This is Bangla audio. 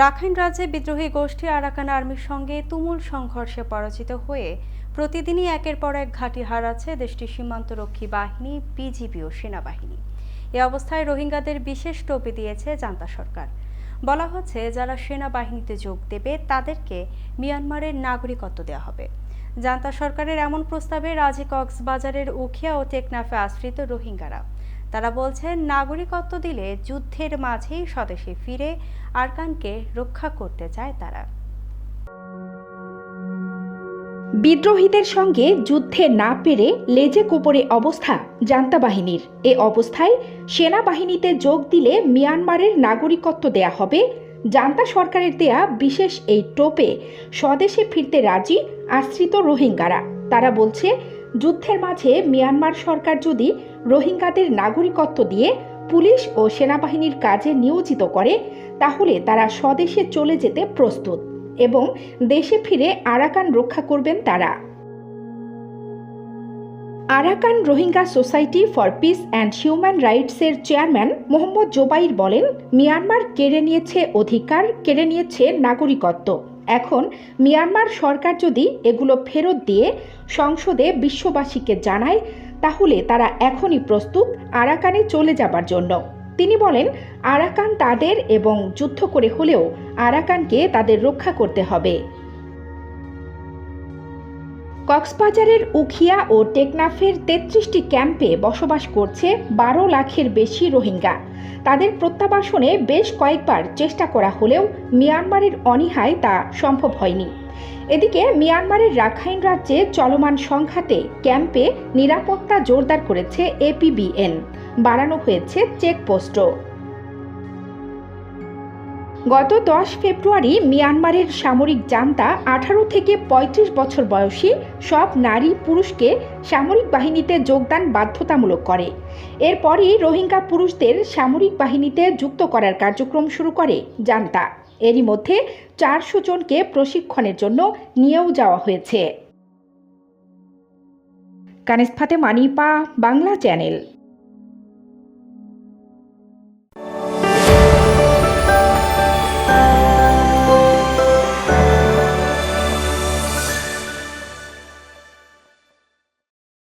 রাখাইন রাজ্যে বিদ্রোহী গোষ্ঠী আরাকান আর্মির সঙ্গে তুমুল সংঘর্ষে পরাজিত হয়ে প্রতিদিনই একের পর এক ঘাঁটি হারাচ্ছে দেশটির সীমান্তরক্ষী বাহিনী, বিজিবি ও সেনাবাহিনী। এ অবস্থায় রোহিঙ্গাদের বিশেষ টোপি দিয়েছে জান্তা সরকার। বলা হচ্ছে, যারা সেনাবাহিনীতে যোগ দেবে, তাদেরকে মিয়ানমারের নাগরিকত্ব দেওয়া হবে। জান্তা সরকারের এমন প্রস্তাবে রাজি কক্সবাজারের উখিয়া ও টেকনাফে আশ্রিত রোহিঙ্গারা। তারা বলছেন, নাগরিকত্ব দিলে যুদ্ধের মাঝেই স্বদেশে ফিরে আরকানকে রক্ষা করতে চায় তারা। বিদ্রোহীদের সঙ্গে যুদ্ধে না পেরে লেজে কোপরে অবস্থা জান্তা বাহিনীর এ অবস্থায় সেনাবাহিনীতে যোগ দিলে মিয়ানমারের নাগরিকত্ব দেয়া হবে। জান্তা সরকারের দেয়া বিশেষ এই টোপে স্বদেশে ফিরতে রাজি আশ্রিত রোহিঙ্গারা। তারা বলছে যুদ্ধের মাঝে মিয়ানমার সরকার যদি রোহিঙ্গাদের নাগরিকত্ব দিয়ে পুলিশ ও সেনাবাহিনীর কাজে নিয়োজিত করে, তাহলে তারা স্বদেশে চলে যেতে প্রস্তুত এবং দেশে ফিরে আরাকান রক্ষা করবেন তারা। Arakan Rohingya society for peace and human রাইটসের chairman Mohammad Jobair বলেন, মিয়ানমার কেড়ে নিয়েছে অধিকার, কেড়ে নিয়েছে নাগরিকত্ব। এখন মিয়ানমার সরকার যদি এগুলো ফেরত দিয়ে সংসদে বিশ্ববাসীকে জানায়, তাহলে তারা এখনই প্রস্তুত আরাকানে চলে যাবার জন্য। তিনি বলেন, আরাকান তাদের এবং যুদ্ধ করে হলেও আরাকানকে তাদের রক্ষা করতে হবে। কক্সবাজারের উখিয়া ও টেকনাফের তেত্রিশটি ক্যাম্পে বসবাস করছে বারো লাখের বেশি রোহিঙ্গা। তাদের প্রত্যাবাসনে বেশ কয়েকবার চেষ্টা করা হলেও মিয়ানমারের অনীহায় তা সম্ভব হয়নি। এদিকে মিয়ানমারের রাখাইন রাজ্যে চলমান সংঘাতে ক্যাম্পে নিরাপত্তা জোরদার করেছে এপিবিএন বাড়ানো হয়েছে চেকপোস্টও। গত দশ ফেব্রুয়ারি মিয়ানমারের সামরিক জান্তা আঠারো থেকে ৩৫ বছর বয়সী সব নারী পুরুষকে সামরিক বাহিনীতে যোগদান বাধ্যতামূলক করে। এরপরই রোহিঙ্গা পুরুষদের সামরিক বাহিনীতে যুক্ত করার কার্যক্রম শুরু করে জান্তা। এরই মধ্যে চারশো জনকে প্রশিক্ষণের জন্য নিয়েও যাওয়া হয়েছে। কানিস ফাতে মানিপা বাংলা চ্যানেল।